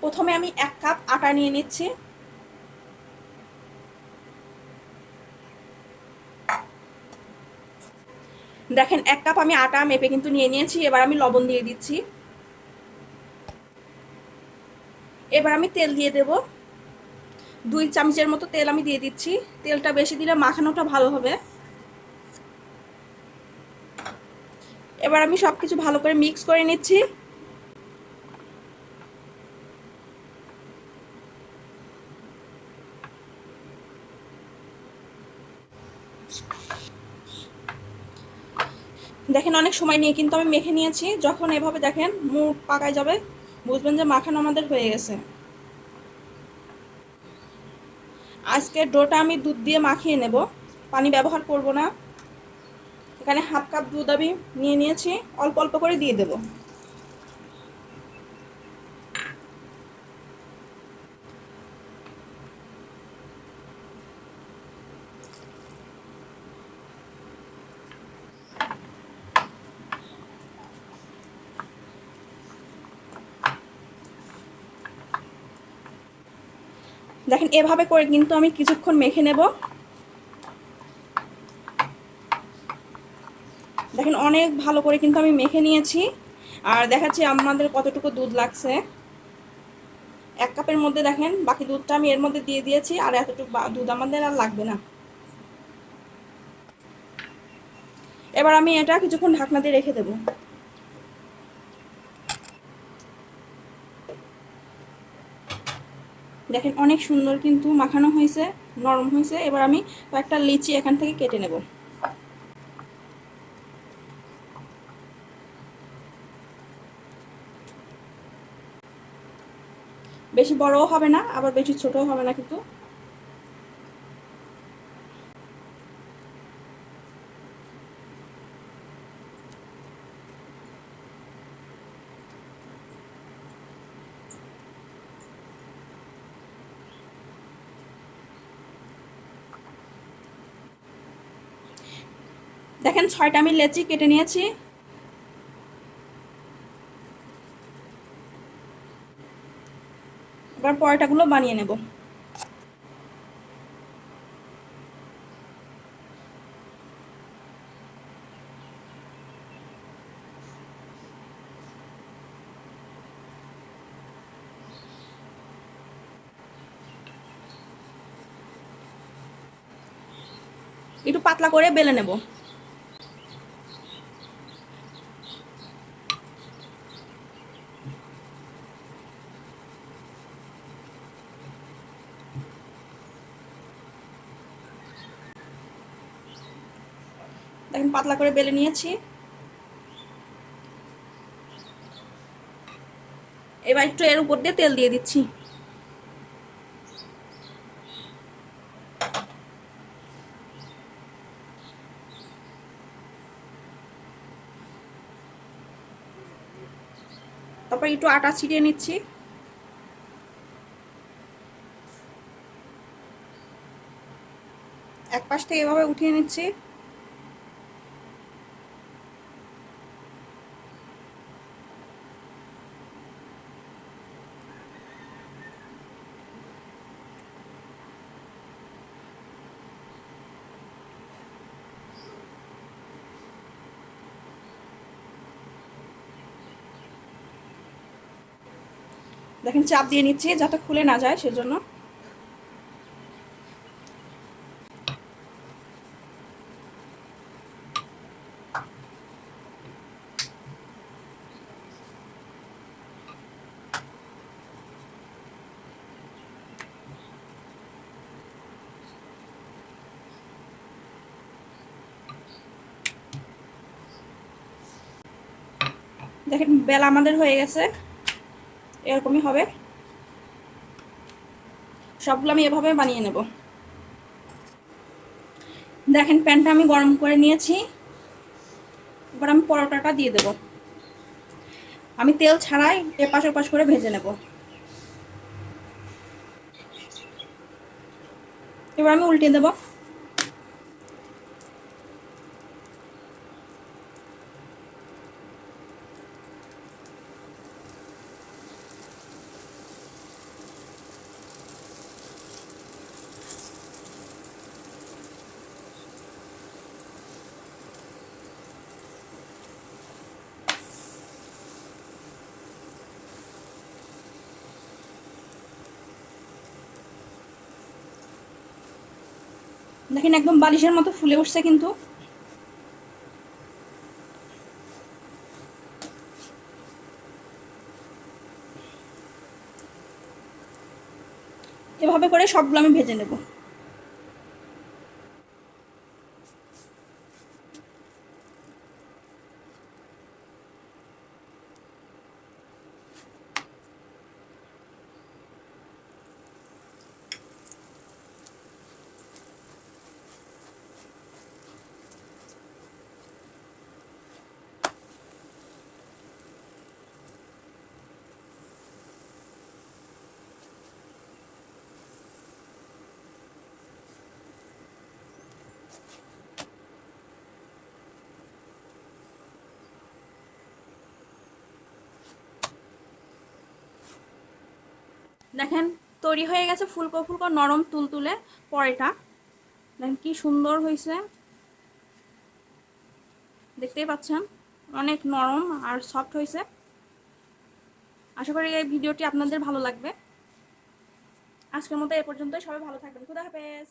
প্রথমে আমি এক কাপ আটা নিয়ে নিচ্ছি। দেখেন, এক কাপ আমি আটা মেপে কিন্তু নিয়ে নিয়েছি, এবার আমি লবণ দিয়ে দিচ্ছি। এবার আমি তেল দিয়ে দেব। দুই চামচের মতো তেল আমি দিয়ে দিচ্ছি। তেলটা বেশি দিলে মাখানোটা ভালো হবে। এবার আমি সব কিছু ভালো করে মিক্স করে নিচ্ছি। দেখেন, অনেক সময় নিয়ে কিন্তু আমি মেখে নিয়েছি। যখন এভাবে দেখেন, মুখ পাকায় যাবে, বুঝবেন যে মাখানো আমাদের হয়ে গেছে। আজকে ডোটা আমি দুধ দিয়ে মাখিয়ে নেব। পানি ব্যবহার করব না। এখানে হাফ কাপ দুধ আমি নিয়ে নিয়েছি। অল্প অল্প করে দিয়ে দেব। দেখেন, এভাবে করে কিন্তু আমি কিছুক্ষণ মেখে নেব। দেখেন, অনেক ভালো করে কিন্তু আমি মেখে নিয়েছি। আর দেখাচ্ছি আমাদের কতটুকু দুধ লাগছে। এক কাপের মধ্যে দেখেন, বাকি দুধটা আমি এর মধ্যে দিয়ে দিয়েছি, আর এতটুকু দুধ আমাদের আর লাগবে না। এবার আমি এটা কিছুক্ষণ ঢাকনা দিয়ে রেখে দেবো। দেখেন অনেক সুন্দর কিন্তু মাখানো হয়েছে, নরম হয়েছে। এবার আমি কয়েকটা লিচি এখান থেকে কেটে নেব। বেশি বড়ও হবে না, আবার বেশি ছোটও হবে না কিন্তু। দেখেন ছয়টা আমি লেচি কেটে নিয়েছি। এবার পরোটাগুলো বানিয়ে নেব। একটু পাতলা করে বেলে নেব। দেখেন, পাতলা করে বেলে নিয়েছি। এবার একটু এর উপর দিয়ে তেল দিয়ে দিচ্ছি। তারপর একটু আটা ছিটিয়ে নিচ্ছি। এক পাশ থেকে এভাবে উঠিয়ে নিচ্ছি। দেখেন চাপ দিয়ে নিচ্ছি যাতে খুলে না যায় সেজন্য। দেখেন বেলা আমাদের হয়ে গেছে। এরকমই হবে। সবগুলো আমি এভাবে বানিয়ে নেব। দেখেন, প্যানটা আমি গরম করে নিয়েছি। এবার আমি পরোটাটা দিয়ে দেব। আমি তেল ছাড়াই এপাশ ওপাশ করে ভেজে নেব। এবার আমি উল্টে দেবো। দেখেন একদম বালিশের মতো ফুলে উঠছে কিন্তু। এভাবে করে সবগুলো আমি ভেজে নেব। দেখেন, তৈরি হয়ে গেছে ফুলকো ফুলকো নরম তুলতুলে পরেটা। দেখেন কি সুন্দর হয়েছে। দেখতেই পাচ্ছেন, অনেক নরম আর সফট হয়েছে। আশা করি এই ভিডিওটি আপনাদের ভালো লাগবে। আজকের মতো এ পর্যন্তই, সবাই ভালো থাকবেন। খুদা হাফেজ।